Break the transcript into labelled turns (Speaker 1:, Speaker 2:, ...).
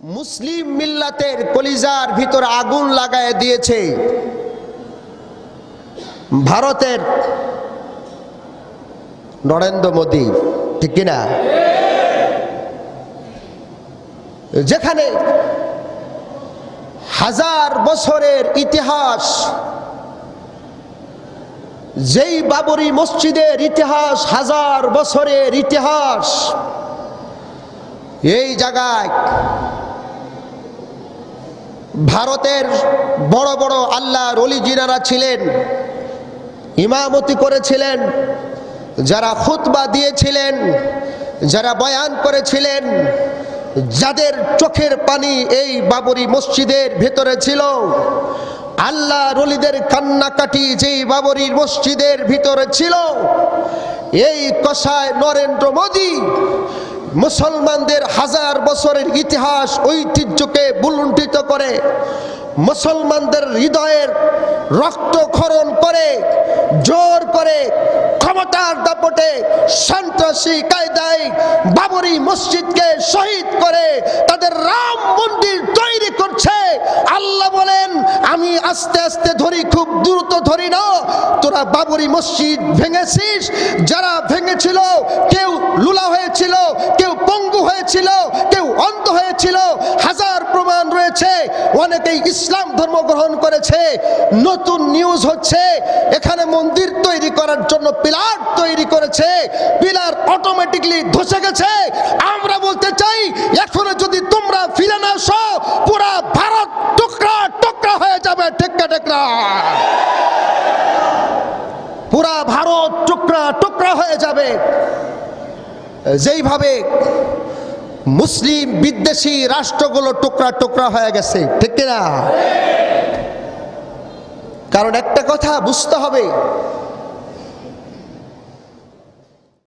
Speaker 1: মুসলিম মিল্লাতের কলিজার ভিতর আগুন লাগায় দিয়েছে। ভারতের নরেন্দ্র মোদী, ঠিক কিনা? যেখানে হাজার বছরের ইতিহাস, যেই বাবরি মসজিদের ইতিহাস হাজার বছরের ইতিহাস, এই জায়গায় ভারতের বড় বড় আল্লাহ রলি জিনারা ছিলেন, ইমামতি করেছিলেন, যারা খুতবা দিয়েছিলেন, যারা বয়ান করেছিলেন, যাদের চোখের পানি এই বাবরি মসজিদের ভেতরে ছিল, আল্লাহ রলিদের কান্নাকাটি যেই বাবরি মসজিদের ভিতরে ছিল, এই কষায় নরেন্দ্র মোদী মুসলমানদের হাজার বছরের ইতিহাস ঐতিহ্যকে বুলুণ্ঠিত করে, মুসলমানদের হৃদয়ের রক্তক্ষরণ করে, জোর করে ক্ষমতার দাপটে সন্ত্রাসী কায়দায় বাবরি মসজিদকে শহীদ করে তাদের রাম মন্দির তৈরি করছে। আল্লাহ বলেন, আমি আস্তে আস্তে ধরি, খুব দ্রুত ধরি না। তোরা বাবরি মসজিদ ভেঙেছিস, যারা ভেঙেছিল কেউ অনেকেই ইসলাম ধর্ম গ্রহণ করেছে, নতুন নিউজ হচ্ছে, এখানে মন্দির তৈরি করার জন্য পিলার তৈরি করেছে, পিলার অটোমেটিকলি ধসে গেছে। আমরা বলতে চাই, এখনও যদি তোমরা ফিরে না আসো পুরা ভারত টুকরা টুকরা হয়ে যাবে টেক্কা টেকরা পুরা ভারত টুকরা টুকরা হয়ে যাবে। যেইভাবে মুসলিম বিদ্বেষী রাষ্ট্রগুলো টুকরা টুকরা হয়ে গেছে ঠিক না কারণ একটা কথা বুঝতে হবে